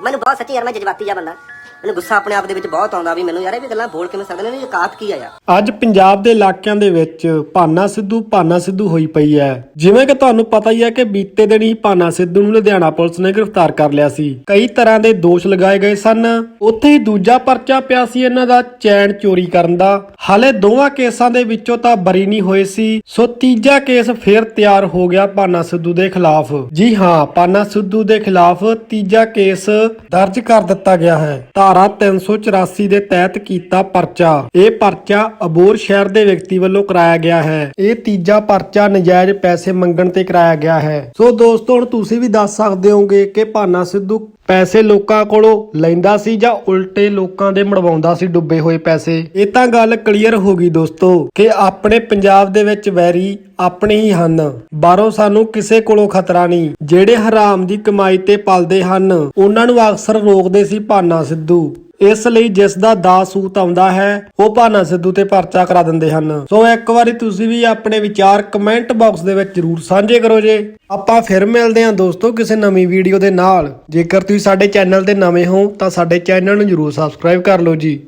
ਮੈਨੂੰ ਬਹੁਤ ਸੱਚੀ ਯਾਰ ਮੈਂ ਜਜ਼ਬਾਤੀ ਜਾ ਬੰਦਾ। ਮੈਨੂੰ ਗੁੱਸਾ ਆਪਣੇ ਆਪ ਦੇ ਵਿੱਚ ਬਹੁਤ ਆਉਂਦਾ ਵੀ ਮੈਨੂੰ ਯਾਰ ਇਹ ਵੀ ਗੱਲਾਂ ਬੋਲ ਕਿਵੇਂ ਸਕਦੇ ਨੇ, ਇਹ ਕਾਤ ਕੀ ਆ ਯਾਰ? ਅੱਜ ਪੰਜਾਬ ਦੇ ਇਲਾਕਿਆਂ ਦੇ ਵਿੱਚ ਭਾਨਾ ਸਿੱਧੂ ਭਾਨਾ ਸਿੱਧੂ ਹੋਈ ਪਈ ਹੈ। ਜਿਵੇਂ ਕਿ ਤੁਹਾਨੂੰ ਪਤਾ ਹੀ ਹੈ ਕਿ ਬੀਤੇ ਦਿਨ ਹੀ ਭਾਨਾ ਸਿੱਧੂ ਨੂੰ ਲੁਧਿਆਣਾ ਪੁਲਿਸ ਨੇ ਗ੍ਰਿਫਤਾਰ ਕਰ ਲਿਆ ਸੀ। ਕਈ ਤਰ੍ਹਾਂ ਦੇ ਦੋਸ਼ ਲਗਾਏ ਗਏ ਸਨ। ਉੱਥੇ ਹੀ ਦੂਜਾ ਪਰਚਾ ਪਿਆ ਸੀ ਇਹਨਾਂ ਦਾ ਚੈਨ ਚੋਰੀ ਕਰਨ ਦਾ। ਹਾਲੇ ਦੋਵਾਂ ਕੇਸਾਂ ਦੇ ਵਿੱਚੋਂ ਤਾਂ ਬਰੀ ਨਹੀਂ ਹੋਏ ਸੀ। ਸੋ ਤੀਜਾ ਕੇਸ ਫੇਰ ਤਿਆਰ ਹੋ ਗਿਆ ਭਾਨਾ ਸਿੱਧੂ ਦੇ ਖਿਲਾਫ। ਜੀ ਹਾਂ, ਭਾਨਾ ਸਿੱਧੂ ਦੇ ਖਿਲਾਫ ਤੀਜਾ ਕੇਸ ਦਰਜ ਕਰ ਦਿੱਤਾ ਗਿਆ ਹੈ। ਧਾਰਾ 384 ਦੇ ਤਹਿਤ ਕੀਤਾ ਪਰਚਾ। ਇਹ ਪਰਚਾ ਅਬੋਰ ਸ਼ਹਿਰ ਦੇ ਵਿਅਕਤੀ ਵੱਲੋਂ ਕਰਾਇਆ ਗਿਆ ਹੈ। ਇਹ ਤੀਜਾ ਪਰਚਾ ਨਜਾਇਜ਼ ਪੈਸੇ ਮੰਗਣ ਤੇ ਕਰਾਇਆ ਗਿਆ ਹੈ। ਸੋ ਦੋਸਤੋ, ਹੁਣ ਤੁਸੀਂ ਵੀ ਦੱਸ ਸਕਦੇ ਹੋਗੇ ਕਿ ਭਾਨਾ ਸਿੱਧੂ ਪੈਸੇ ਲੋਕਾਂ ਕੋਲੋਂ ਲੈਂਦਾ ਸੀ ਜਾਂ ਉਲਟੇ ਲੋਕਾਂ ਦੇ ਮੜਵਾਉਂਦਾ ਸੀ ਡੁੱਬੇ ਹੋਏ ਪੈਸੇ? ਇਹ ਤਾਂ ਗੱਲ ਕਲੀਅਰ ਹੋ ਗਈ ਦੋਸਤੋ ਕਿ ਆਪਣੇ ਪੰਜਾਬ ਦੇ ਵਿੱਚ ਵੈਰੀ ਆਪਣੇ ਹੀ ਹਨ। ਬਾਹਰੋਂ ਸਾਨੂੰ ਕਿਸੇ ਕੋਲੋਂ ਖਤਰਾ ਨਹੀਂ। ਜਿਹੜੇ ਹਰਾਮ ਦੀ ਕਮਾਈ ਤੇ ਪਲਦੇ ਹਨ, ਉਹਨਾਂ ਨੂੰ ਅਕਸਰ ਰੋਕਦੇ ਸੀ ਭਾਨਾ ਸਿੱਧੂ। ਇਸ ਲਈ ਜਿਸ ਦਾ ਦਾ ਸੂਤ ਆਉਂਦਾ ਹੈ, ਉਹ ਭਾਨਾ ਸਿੱਧੂ ਤੇ ਪਰਚਾ ਕਰਾ ਦਿੰਦੇ ਹਨ। ਸੋ ਇੱਕ ਵਾਰੀ ਤੁਸੀਂ ਵੀ ਆਪਣੇ ਵਿਚਾਰ ਕਮੈਂਟ ਬਾਕਸ ਦੇ ਵਿੱਚ ਜਰੂਰ ਸਾਂਝੇ ਕਰੋ ਜੇ। ਆਪਾਂ ਫਿਰ ਮਿਲਦੇ ਹਾਂ ਦੋਸਤੋ ਕਿਸੇ ਨਵੀਂ ਵੀਡੀਓ ਦੇ ਨਾਲ। ਜੇਕਰ ਤੁਸੀਂ ਸਾਡੇ ਚੈਨਲ ਤੇ ਨਵੇਂ ਹੋ, ਤਾਂ ਸਾਡੇ ਚੈਨਲ ਨੂੰ ਜਰੂਰ ਸਬਸਕ੍ਰਾਈਬ ਕਰ ਲਓ ਜੀ।